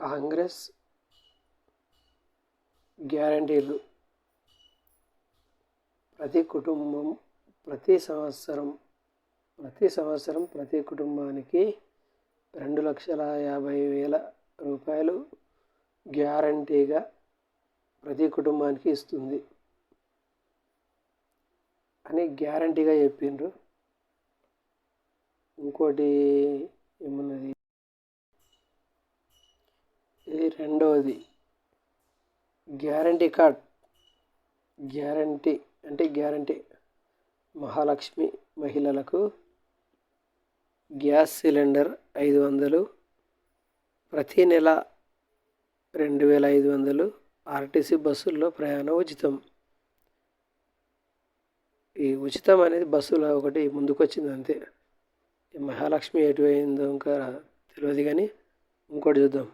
కాంగ్రెస్ గ్యారంటీలు. ప్రతి కుటుంబం ప్రతి సంవత్సరం ప్రతి సంవత్సరం ప్రతి కుటుంబానికి రెండు లక్షల యాభై వేల రూపాయలు గ్యారంటీగా ప్రతి కుటుంబానికి ఇస్తుంది. అని గ్యారంటీగా చెప్పిండ్రు ఇంకోటి ఏమున్నది? ఇది రెండవది గ్యారంటీ కార్డ్. గ్యారంటీ అంటే గ్యారంటీ. మహాలక్ష్మి మహిళలకు గ్యాస్ సిలిండర్ ఐదు వందలు ప్రతి నెల రెండు వేల ఐదు వందలు ఆర్టీసీ బస్సుల్లో ప్రయాణం ఉచితం. ఈ ఉచితం అనేది బస్సులో ఒకటి ముందుకు వచ్చింది అంతే మహాలక్ష్మి ఎటు అయిందో ఇంకా తెలియదు కానీ ఇంకోటి చూద్దాం.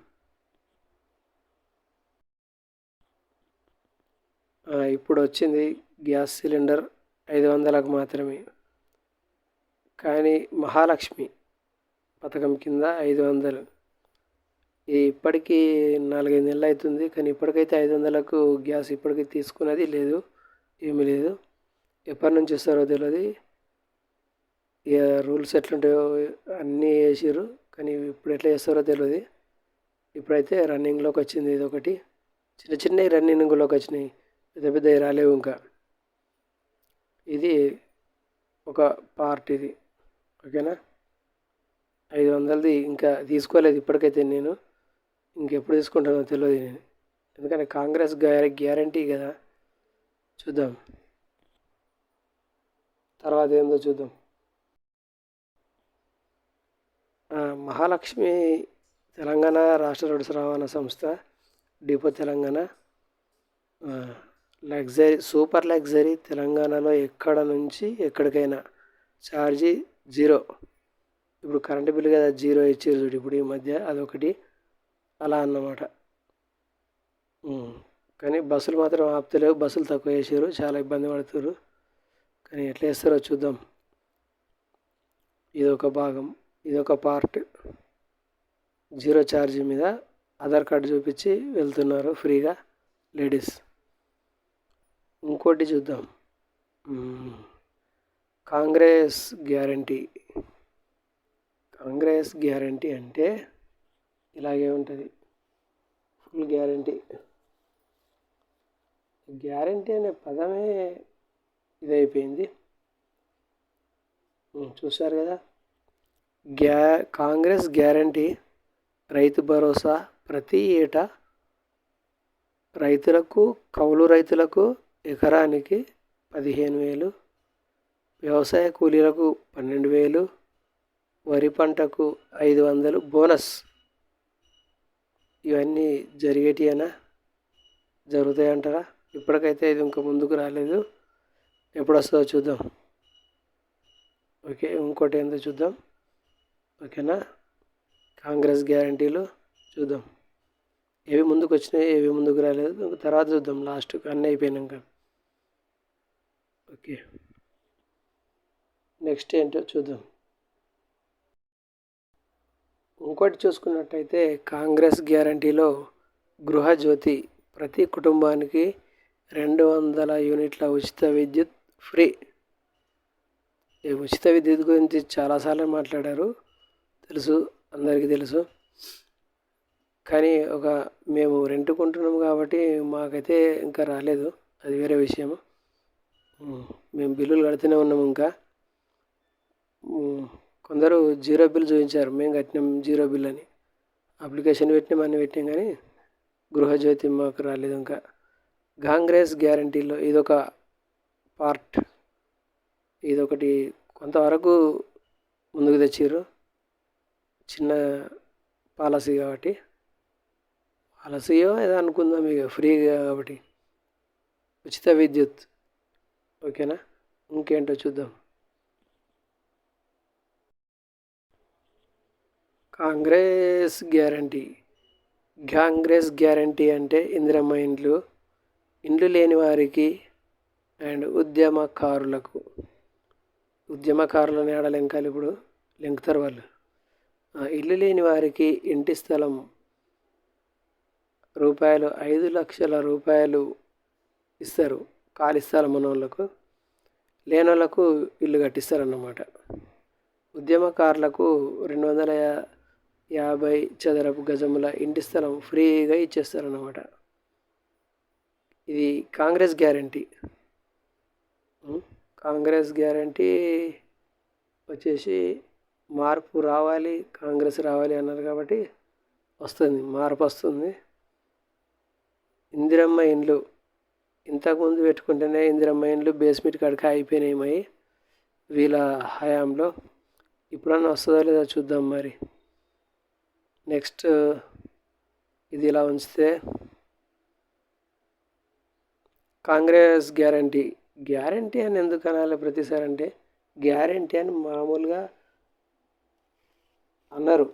ఇప్పుడు వచ్చింది గ్యాస్ సిలిండర్ ఐదు వందలకు మాత్రమే. కానీ మహాలక్ష్మి పథకం కింద ఐదు వందలు. ఇప్పటికీ నాలుగైదు నెలలు అవుతుంది కానీ ఇప్పటికైతే ఐదు వందలకు గ్యాస్ ఇప్పటికీ తీసుకున్నది లేదు ఏమీ లేదు. ఎప్పటి నుంచి ఇస్తారో తెలియదు ఇక రూల్స్ ఎట్లుంటాయో అన్నీ వేసారు కానీ ఇప్పుడు ఎట్లా చేస్తారో తెలియదు ఇప్పుడైతే రన్నింగ్లోకి వచ్చింది ఇది ఒకటి చిన్న చిన్నవి రన్నింగ్లోకి వచ్చినాయి పెద్ద పెద్దవి రాలేవు ఇంకా. ఇది ఒక పార్ట్ ఇది. ఓకేనా? ఐదు వందలది ఇంకా తీసుకోలేదు ఇప్పటికైతే నేను. ఇంకెప్పుడు తీసుకుంటానో తెలియదు నేను. ఎందుకంటే కాంగ్రెస్ గ్యారంటీ కదా. చూద్దాం. తర్వాత ఏందో చూద్దాం. మహాలక్ష్మి తెలంగాణ రాష్ట్ర రోడ్డు రవాణా సంస్థ depot Telangana. Luxury super luxury తెలంగాణలో ఎక్కడ నుంచి ఎక్కడికైనా ఛార్జీ జీరో. ఇప్పుడు కరెంటు బిల్లు కదా జీరో ఇచ్చారు చూడు ఇప్పుడు ఈ మధ్య అదొకటి అలా అన్నమాట. కానీ బస్సులు మాత్రం ఆపుతలేవు బస్సులు తక్కువ వేసారు చాలా ఇబ్బంది పడుతున్నారు కానీ ఎట్లా వేస్తారో చూద్దాం. ఇదొక భాగం ఇదొక పార్ట్. జీరో ఛార్జ్ మీద ఆధార్ కార్డు చూపించి వెళ్తున్నారు ఫ్రీగా లేడీస్. ఇంకోటి చూద్దాం. కాంగ్రెస్ గ్యారంటీ. కాంగ్రెస్ గ్యారంటీ అంటే ఇలాగే ఉంటుంది. Full guarantee. గ్యారంటీ అనే పదమే ఇదైపోయింది. చూశారు కదా? గ్యా కాంగ్రెస్ గ్యారంటీ రైతు భరోసా ప్రతి ఏటా రైతులకు కౌలు రైతులకు ఎకరానికి పదిహేను వేలు వ్యవసాయ కూలీలకు పన్నెండు వేలు వరి పంటకు ఐదు వందలు బోనస్. ఇవన్నీ జరిగేటియేనా? జరుగుతాయంటారా? ఇప్పటికైతే ఇది ఇంకా ముందుకు రాలేదు. ఎప్పుడు వస్తుందో చూద్దాం. ఓకే ఇంకోటి ఏందో చూద్దాం. ఓకేనా? కాంగ్రెస్ గ్యారంటీలు చూద్దాం. ఏవి ముందుకు వచ్చినాయి ఏవి ముందుకు రాలేదు. తర్వాత చూద్దాం. లాస్ట్కి అన్నీ అయిపోయినాక. ఓకే. నెక్స్ట్ ఏంటో చూద్దాం. ఇంకోటి చూసుకున్నట్టయితే కాంగ్రెస్ గ్యారంటీలో గృహజ్యోతి ప్రతి కుటుంబానికి రెండు వందల యూనిట్ల ఉచిత విద్యుత్ ఫ్రీ. ఈ ఉచిత విద్యుత్ గురించి చాలాసార్లు మాట్లాడారు. తెలుసు అందరికీ తెలుసు. కానీ ఒక మేము రెంటుకుంటున్నాము కాబట్టి మాకైతే ఇంకా రాలేదు. అది వేరే విషయము. మేము. బిల్లులు కడుతూనే ఉన్నాము ఇంకా. కొందరు జీరో బిల్ చూపించారు. మేము కట్టినాం జీరో బిల్ అని. అప్లికేషన్ పెట్టినాం అన్నీ పెట్టినాం కానీ గృహజ్యోతి మాకు రాలేదు ఇంకా. కాంగ్రెస్ గ్యారంటీలో ఇదొక పార్ట్. ఇదొకటి కొంతవరకు ముందుకు తెచ్చారు చిన్న పాలసీ కాబట్టి. పాలసీయో ఏదో అనుకుందాం ఇక ఫ్రీగా కాబట్టి. ఉచిత విద్యుత్. ఓకేనా? ఇంకేంటో చూద్దాం. కాంగ్రెస్ గ్యారంటీ. కాంగ్రెస్ గ్యారంటీ అంటే ఇందిరమ్మ ఇండ్లు. ఇండ్లు లేని వారికి అండ్ ఉద్యమకారులకు. ఉద్యమకారులని ఆడ లెంకాలి ఇప్పుడు. లెంకుతారు వాళ్ళు. ఇల్లు లేని వారికి ఇంటి స్థలం రూపాయలు ఐదు లక్షల రూపాయలు ఇస్తారు. ఖాళీ స్థలం మనోళ్ళకు లేనోళ్ళకు ఇల్లు కట్టిస్తారన్నమాట. ఉద్యమకారులకు రెండు వందల యాభై చదరపు గజముల ఇంటి స్థలం ఫ్రీగా ఇచ్చేస్తారన్నమాట. ఇది కాంగ్రెస్ గ్యారంటీ. కాంగ్రెస్ గ్యారంటీ వచ్చేసి మార్పు రావాలి కాంగ్రెస్ రావాలి అన్నారు కాబట్టి వస్తుంది మార్పు వస్తుంది. ఇందిరమ్మ ఇండ్లు ఇంతకుముందు పెట్టుకుంటేనే ఇందిరమ్మ ఇండ్లు బేస్మెంట్ కాడికి అయిపోయినాయి మై. వీళ్ళ హయాంలో ఇప్పుడన్నా వస్తుందో లేదో చూద్దాం మరి. నెక్స్ట్ ఇది ఇలా ఉంచితే కాంగ్రెస్ గ్యారంటీ. గ్యారంటీ అని ఎందుకు అనాలి ప్రతిసారి అంటే గ్యారంటీ అని మామూలుగా అన్నారు.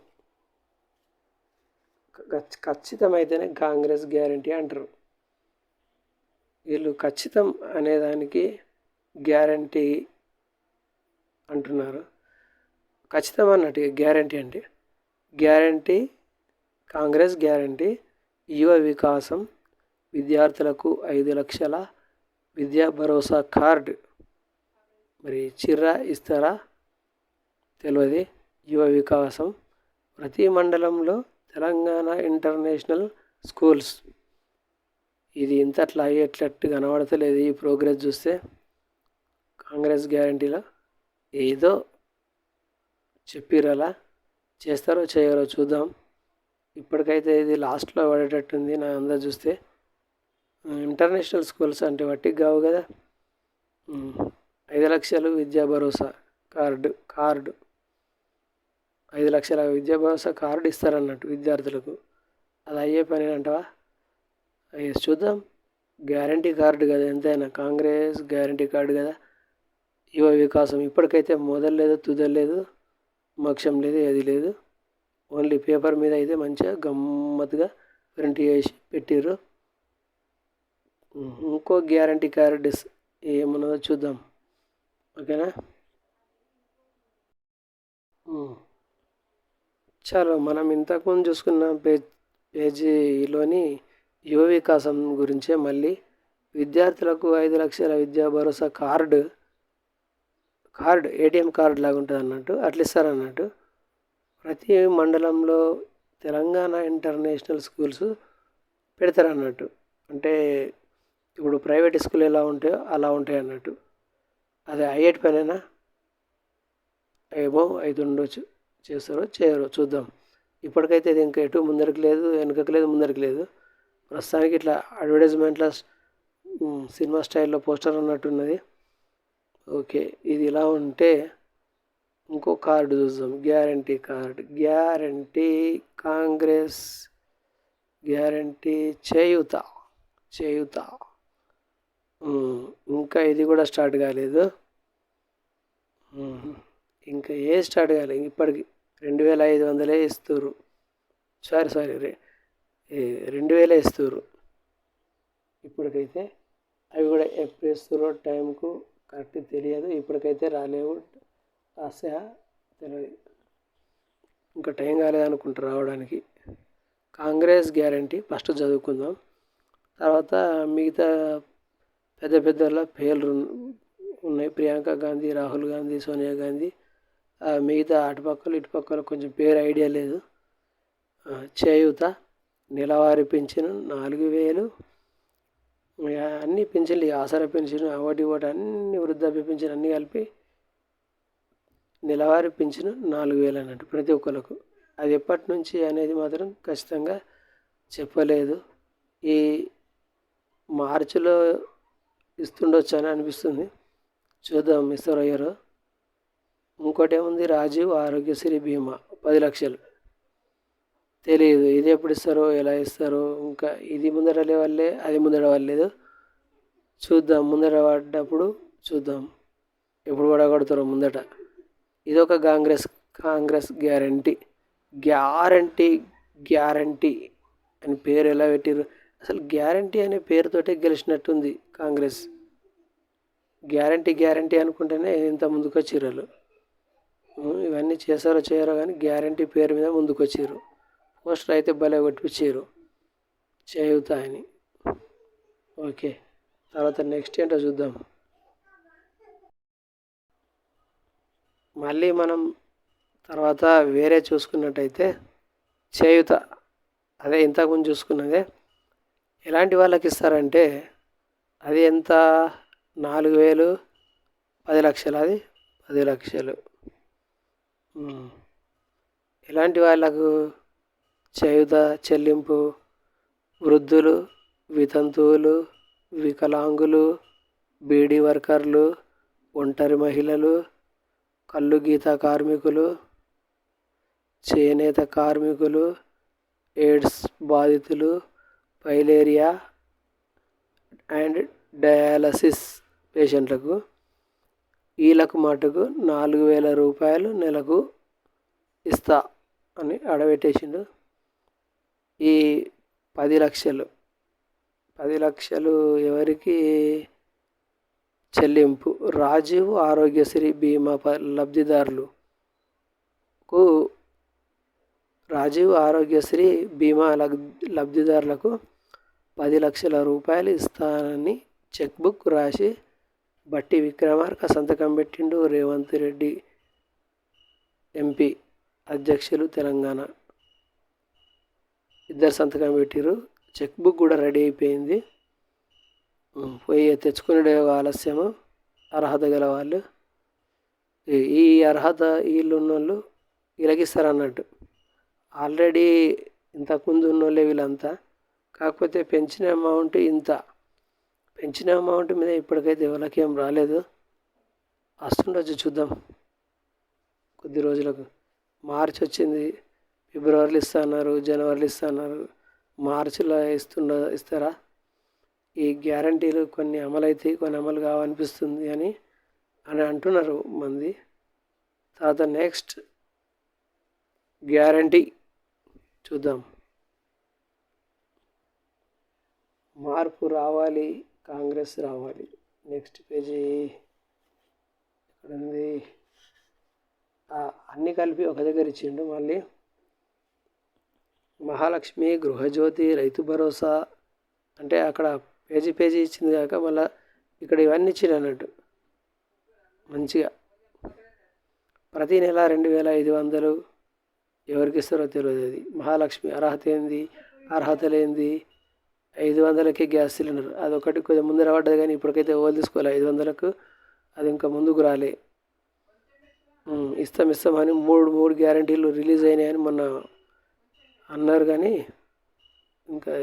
ఖచ్చితమైతేనే కాంగ్రెస్ గ్యారంటీ అంటారు. వీళ్ళు ఖచ్చితం అనేదానికి గ్యారంటీ అంటున్నారు. ఖచ్చితం అన్నట్టు గ్యారంటీ అంటే గ్యారంటీ కాంగ్రెస్ గ్యారంటీ యువ వికాసం విద్యార్థులకు ఐదు లక్షల విద్యా భరోసా కార్డు. మరి చిర్రా ఇస్తారా? తెలియదు యువ వికాసం. ప్రతి మండలంలో తెలంగాణ ఇంటర్నేషనల్ స్కూల్స్. ఇది ఇంత అట్లా అయ్యేటట్టు కనబడతలేదు ఈ ప్రోగ్రెస్ చూస్తే. కాంగ్రెస్ గ్యారంటీలో ఏదో చెప్పిరలా? చేస్తారో చేయరో చూద్దాం. ఇప్పటికైతే ఇది లాస్ట్లో పడేటట్టుంది నా అందరు చూస్తే. ఇంటర్నేషనల్ స్కూల్స్ అంటే వట్టికి కావు కదా. ఐదు లక్షలు విద్యా భరోసా కార్డు కార్డు. ఐదు లక్షల విద్యా భరోసా కార్డు ఇస్తారన్నట్టు విద్యార్థులకు. అది అయ్యే పని అంటావా? అయ్యే చూద్దాం. గ్యారంటీ కార్డు కదా ఎంతైనా. కాంగ్రెస్ గ్యారంటీ కార్డు కదా. యువ వికాసం ఇప్పటికైతే మొదలు లేదు తుదలు లేదు లేదు ఏది లేదు. ఓన్లీ పేపర్ మీద అయితే మంచిగా గమ్మత్తుగా ప్రింట్ చేసి పెట్టిర్రు. ఇంకో గ్యారంటీ కార్డు ఏమున్నదో చూద్దాం. ఓకేనా? చాలా మనం ఇంతకుముందు చూసుకున్న పేజ్ పేజీలోని యువ వికాసం గురించే మళ్ళీ విద్యార్థులకు ఐదు లక్షల విద్యా భరోసా కార్డు కార్డు ఏటీఎం కార్డు లాగా ఉంటుంది అన్నట్టు అట్లా ఇస్తారు అన్నట్టు. ప్రతి మండలంలో తెలంగాణ ఇంటర్నేషనల్ స్కూల్స్ పెడతారు అన్నట్టు. అంటే ఇప్పుడు ప్రైవేట్ స్కూల్ ఎలా ఉంటాయో అలా ఉంటాయి అన్నట్టు. అదే అయ్యేటి పనేనా? ఏమో అయితే ఉండొచ్చు. చేస్తారో చేయరు చూద్దాం. ఇప్పటికైతే ఇది ఇంకా ఎటు ముందరికి లేదు వెనకకి లేదు ముందరికి లేదు. ప్రస్తుతానికి ఇట్లా అడ్వర్టైజ్మెంట్లో సినిమా స్టైల్లో పోస్టర్ ఉన్నట్టున్నది. ఓకే ఇది ఇలా ఉంటే ఇంకో కార్డు చూద్దాం. Guarantee card. Guarantee Congress. Guarantee Cheyutha. Cheyutha. ఇంకా ఇది కూడా స్టార్ట్ కాలేదు. ఇంకా ఏ స్టార్ట్ కాలేదు ఇప్పటికి రెండు వేల ఐదు వందలే ఇస్తారు సారీ సారీ రే రెండు వేలే ఇస్తారు ఇప్పటికైతే అవి కూడా ఎప్పుడు ఇస్తారో టైంకు కరెక్ట్ తెలియదు. ఇప్పటికైతే రాలేవు. ఆశ తెలియదు ఇంకా టైం కాలేదనుకుంటా రావడానికి. కాంగ్రెస్ గ్యారంటీ ఫస్ట్ చదువుకుందాం. తర్వాత మిగతా పెద్ద పెద్దల పేర్లు ఉన్నాయి. ప్రియాంక గాంధీ రాహుల్ గాంధీ సోనియా గాంధీ. మిగతా అటుపక్కలు ఇటుపక్కలు కొంచెం పేరు ఐడియా లేదు. చేయూత నెలవారీ పెన్షన్ నాలుగు వేలు. అన్ని పెన్షన్లు ఈ ఆసరా పెన్షన్ ఒకటి ఒకటి అన్ని వృద్ధాప్య పెన్షన్ అన్నీ కలిపి నెలవారీ పెన్షన్ నాలుగు వేలు అన్నట్టు ప్రతి ఒక్కరికి అది ఎప్పటి నుంచి అనేది మాత్రం ఖచ్చితంగా చెప్పలేదు. ఈ మార్చిలో ఇస్తుండొచ్చు అని అనిపిస్తుంది. చూద్దాం మిస్టర్ అయ్యారు. ఇంకోటి ఏముంది? రాజీవ్ ఆరోగ్యశ్రీ బీమా పది లక్షలు. తెలియదు ఇది ఎప్పుడు ఇస్తారో ఎలా ఇస్తారో ఇంకా ఇది ముందర లేవాలే అది ముందర వాళ్ళలేదు చూద్దాం ముందర పడ్డప్పుడు చూద్దాం. ఎప్పుడు పడగొడతారో ముందట. ఇదొక Congress Congress guarantee. Guarantee guarantee అని పేరు ఎలా పెట్టారు అసలు గ్యారంటీ అనే పేరుతోటే గెలిచినట్టుంది కాంగ్రెస్. గ్యారంటీ గ్యారంటీ అనుకుంటేనే ఇంత ముందుకు వచ్చిర్రు వాళ్ళు ఇవన్నీ చేశారో చేయరో కానీ గ్యారంటీ పేరు మీద ముందుకు వచ్చిర్రు పోస్టర్ అయితే భలే కొట్టించారు చేయూత అని. ఓకే తర్వాత నెక్స్ట్ ఏంటో చూద్దాం. మళ్ళీ మనం తర్వాత వేరే చూసుకున్నట్టయితే చేయూత. అదే ఇంతకుముందు చూసుకున్నదే. ఎలాంటి వాళ్ళకి ఇస్తారంటే అది ఎంత? నాలుగు వేలు పది లక్షలు అది పది లక్షలు. ఎలాంటి వాళ్ళకు చేయుత చెల్లింపు? వృద్ధులు వితంతువులు వికలాంగులు బీడీ వర్కర్లు ఒంటరి మహిళలు కళ్ళు గీత కార్మికులు చేనేత కార్మికులు ఎయిడ్స్ బాధితులు పైలేరియా అండ్ డయాలసిస్ పేషెంట్లకు వీళ్ళకు మటుకు నాలుగు వేల రూపాయలు నెలకు ఇస్తా అని అడబెట్టేసిండు ఈ పది లక్షలు. పది లక్షలు ఎవరికి? చెల్లింపు. రాజీవ్ ఆరోగ్యశ్రీ బీమా ప లబ్ధిదారులకు రాజీవ్ ఆరోగ్యశ్రీ బీమా లబ్ లబ్ధిదారులకు పది లక్షల రూపాయలు ఇస్తానని చెక్ బుక్ రాసి బట్టి విక్రమార్క సంతకం పెట్టిండు రేవంత్ రెడ్డి ఎంపీ అధ్యక్షులు తెలంగాణ. ఇద్దరు సంతకం పెట్టిరు చెక్ బుక్ కూడా రెడీ అయిపోయింది. పోయి తెచ్చుకునే ఆలస్యము. అర్హత గల వాళ్ళు. ఈ- అర్హత వీళ్ళు ఉన్నోళ్ళు వీళ్ళకి ఇస్తారు అన్నట్టు ఆల్రెడీ ఇంతకుముందు ఉన్నోళ్ళే వీళ్ళంతా. కాకపోతే పెంచిన అమౌంట్ ఇంత. పెంచిన అమౌంట్ మీద ఇప్పటికైతే ఎవరికేం రాలేదు. వస్తుండొచ్చు చూద్దాం. కొద్ది రోజులకు. మార్చి వచ్చింది ఫిబ్రవరిలో ఇస్తాన్నారు జనవరిలో ఇస్తున్నారు. మార్చిలో ఇస్తుండ ఇస్తారా? ఈ గ్యారంటీలు కొన్ని అమలైతే కొన్ని అమలు కావనిపిస్తుంది అని అని అంటున్నారు మంది. తర్వాత నెక్స్ట్ గ్యారంటీ చూద్దాం. మార్పు రావాలి కాంగ్రెస్ రావాలి. నెక్స్ట్ పేజీ ఇక్కడ ఉంది అన్నీ కలిపి ఒక దగ్గర ఇచ్చిండు మళ్ళీ. మహాలక్ష్మి గృహజ్యోతి రైతు భరోసా అంటే అక్కడ పేజీ పేజీ ఇచ్చింది కాక మళ్ళీ ఇక్కడ ఇవన్నీ ఇచ్చింది అన్నట్టు. మంచిగా. ప్రతి నెల రెండు వేల ఐదు వందలు ఎవరికి ఇస్తారో తెలియదు అది. మహాలక్ష్మి అర్హత ఏంది? అర్హత లేనిది ఐదు వందలకే గ్యాస్ సిలిండర్. అదొకటి కొద్దిగా ముందర పడ్డది కానీ ఇప్పటికైతే ఓలు తీసుకోవాలి ఐదు వందలకు అది ఇంకా ముందుకు రాలే. ఇస్తాం ఇస్తాం ఇస్తామని మూడు మూడు గ్యారంటీలు రిలీజ్ అయినాయని మొన్న అన్నారు కానీ ఇంకా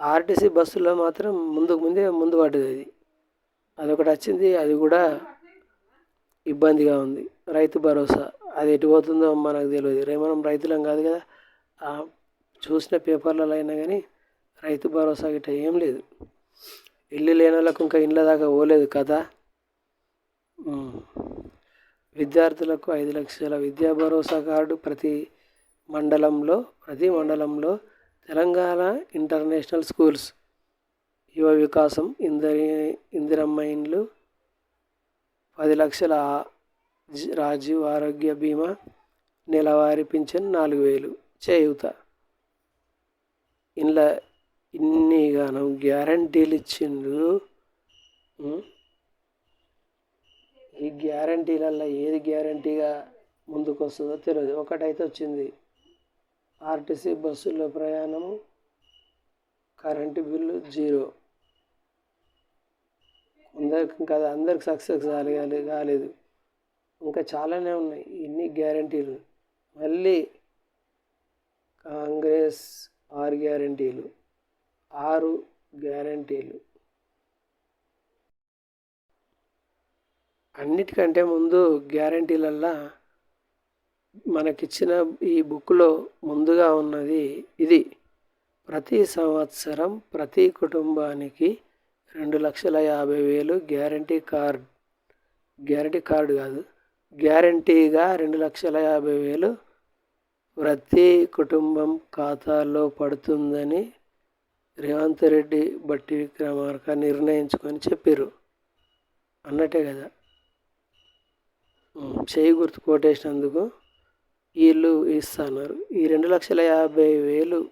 ఆర్టీసీ బస్సులో మాత్రం ముందుకు ముందే ముందు పడ్డది అది. అదొకటి వచ్చింది అది కూడా ఇబ్బందిగా ఉంది. రైతు భరోసా అది ఎటు పోతుందో మనకు తెలియదు. మనం రైతులం కాదు కదా. చూసిన పేపర్లలో అయినా కానీ రైతు భరోసా గిట్ట ఏం లేదు. ఇల్లు లేని వాళ్ళకు ఇంకా ఇళ్ళ దాకా పోలేదు కదా విద్యార్థులకు ఐదు లక్షల విద్యా భరోసా కార్డు ప్రతి మండలంలో ప్రతి మండలంలో తెలంగాణ ఇంటర్నేషనల్ స్కూల్స్ యువ వికాసం ఇందరి ఇందిరమ్మ ఇండ్లు పది లక్షల రాజీవ్ ఆరోగ్య బీమా నెలవారీ పింఛన్ నాలుగు వేలు చేయూత. ఇలా ఇన్ని గానం గ్యారంటీలు ఇచ్చిండ్రు. ఈ గ్యారంటీలల్లో ఏది గ్యారంటీగా ముందుకు వస్తుందో తెలియదు ఒకటైతే వచ్చింది ఆర్టీసీ బస్సుల్లో ప్రయాణము కరెంటు బిల్లు జీరో. అందరికి ఇంకా అందరికి సక్సెస్ కాలేదు కాలేదు. ఇంకా చాలానే ఉన్నాయి ఇన్ని గ్యారంటీలు. మళ్ళీ కాంగ్రెస్ ఆరు గ్యారంటీలు ఆరు గ్యారంటీలు. అన్నిటికంటే ముందు గ్యారంటీలల్లా మనకిచ్చిన ఈ బుక్లో ముందుగా ఉన్నది ఇది. ప్రతి సంవత్సరం ప్రతి కుటుంబానికి రెండు లక్షల యాభై వేలు గ్యారంటీ కార్డ్. గ్యారంటీ కార్డు కాదు. గ్యారంటీగా రెండు లక్షల యాభై వేలు ప్రతి కుటుంబం ఖాతాలో పడుతుందని రేవంత్ రెడ్డి బట్టి విక్రమార్క నిర్ణయించుకొని చెప్పారు అన్నట్టే కదా. చేయి గుర్తు కొట్టేసినందుకు వీళ్ళు ఇస్తున్నారు. ఈ రెండు లక్షల యాభై వేలు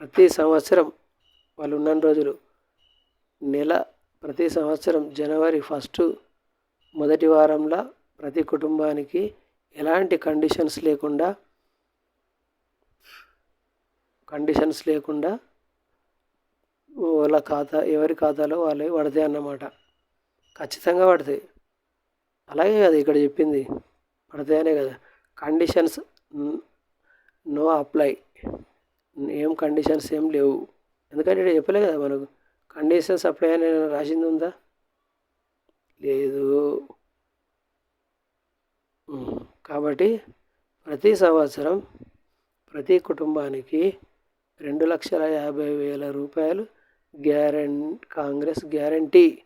ప్రతి సంవత్సరం వాళ్ళు ఉన్న రోజులు. నెల ప్రతి సంవత్సరం జనవరి ఫస్ట్ మొదటి వారంలో ప్రతి కుటుంబానికి ఎలాంటి కండిషన్స్ లేకుండా కండిషన్స్ లేకుండా వాళ్ళ ఖాతా ఎవరి ఖాతాలో వాళ్ళే పడతాయి అన్నమాట. ఖచ్చితంగా పడతాయి. అలాగే కదా ఇక్కడ చెప్పింది. పడతాయనే కదా. Conditions no apply. ఏం కండిషన్స్ ఏం లేవు. ఎందుకంటే ఇక్కడ చెప్పలే కదా మనకు కండిషన్స్ అప్లై అని రాసింది ఉందా? లేదు. కాబట్టి ప్రతి సంవత్సరం ప్రతి కుటుంబానికి రెండు లక్షల యాభై వేల రూపాయలు గ్యారెం కాంగ్రెస్ గ్యారంటీ.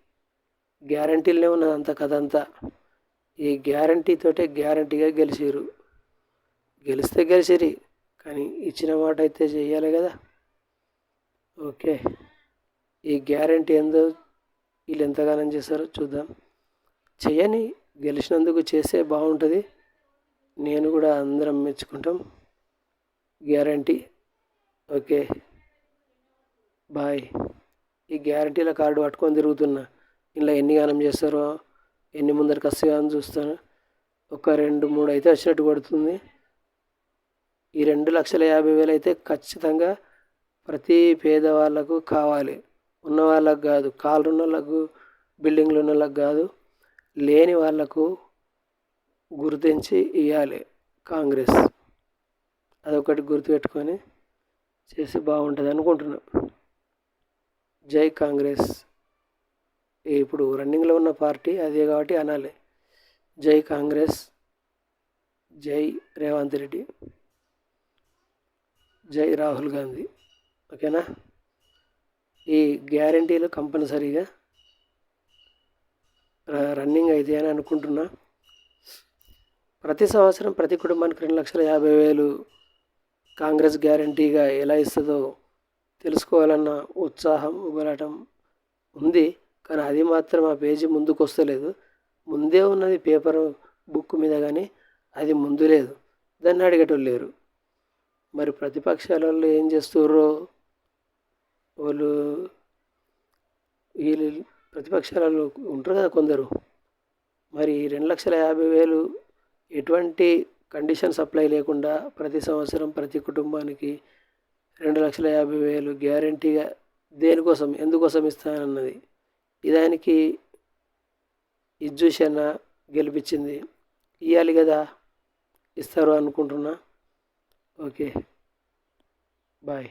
గ్యారంటీలనే ఉన్నదంత కథ అంతా. ఈ గ్యారంటీతోటే గ్యారంటీగా గెలిచారు గెలిస్తే గెలిచిరి కానీ ఇచ్చిన మాట అయితే చేయాలి కదా. ఓకే. ఈ గ్యారంటీ ఏందో వీళ్ళు ఎంతగానం చేస్తారో చూద్దాం. చేయని గెలిచినందుకు చేస్తే బాగుంటుంది. నేను కూడా అందరం మెచ్చుకుంటాం. గ్యారంటీ. ఓకే. బాయ్. ఈ గ్యారంటీల కార్డు పట్టుకొని తిరుగుతున్నా. ఇలా ఎన్ని గానం చేస్తారో ఎన్ని ముందరికి వస్తాయో అని చూస్తాను. ఒక రెండు మూడు అయితే వచ్చినట్టు పడుతుంది ఈ రెండు లక్షల యాభై వేలు అయితే ఖచ్చితంగా ప్రతి పేదవాళ్ళకు కావాలి. ఉన్న వాళ్ళకు కాదు కాళ్ళు ఉన్న వాళ్ళకు బిల్డింగ్లు ఉన్న వాళ్ళకు కాదు లేని వాళ్ళకు గుర్తించి ఇవ్వాలి కాంగ్రెస్. అదొకటి గుర్తుపెట్టుకొని చేస్తే బాగుంటుంది అనుకుంటున్నా. జై కాంగ్రెస్. ఇప్పుడు రన్నింగ్లో ఉన్న పార్టీ అదే కాబట్టి అనాలి. జై కాంగ్రెస్. జై రేవంత్ రెడ్డి. జై రాహుల్ గాంధీ. ఓకేనా? ఈ గ్యారంటీలు కంపల్సరీగా రన్నింగ్ అయితే అని అనుకుంటున్నా. ప్రతి సంవత్సరం ప్రతి కుటుంబానికి రెండు లక్షల యాభై వేలు కాంగ్రెస్ గ్యారంటీగా ఎలా ఇస్తుందో తెలుసుకోవాలన్న ఉత్సాహం ఉబలటం ఉంది. కానీ అది మాత్రం ఆ పేజీ ముందుకు వస్తలేదు ముందే ఉన్నది పేపర్ బుక్ మీద కానీ అది ముందు లేదు. దాన్ని అడిగేటోళ్ళు లేరు. మరి ప్రతిపక్షాల వాళ్ళు ఏం చేస్తుర్రో వాళ్ళు వీళ్ళు ప్రతిపక్షాలలో ఉంటారు కదా కొందరు. మరి రెండు లక్షల యాభై వేలు ఎటువంటి కండిషన్ సప్లై లేకుండా ప్రతి సంవత్సరం ప్రతి కుటుంబానికి రెండు లక్షల యాభై వేలు గ్యారంటీగా దేనికోసం ఎందుకోసం ఇస్తానన్నది. ఇదానికి ఇజ్జూషన్న గెలిపించింది. ఇవ్వాలి కదా ఇస్తారు అనుకుంటున్నా. Okay bye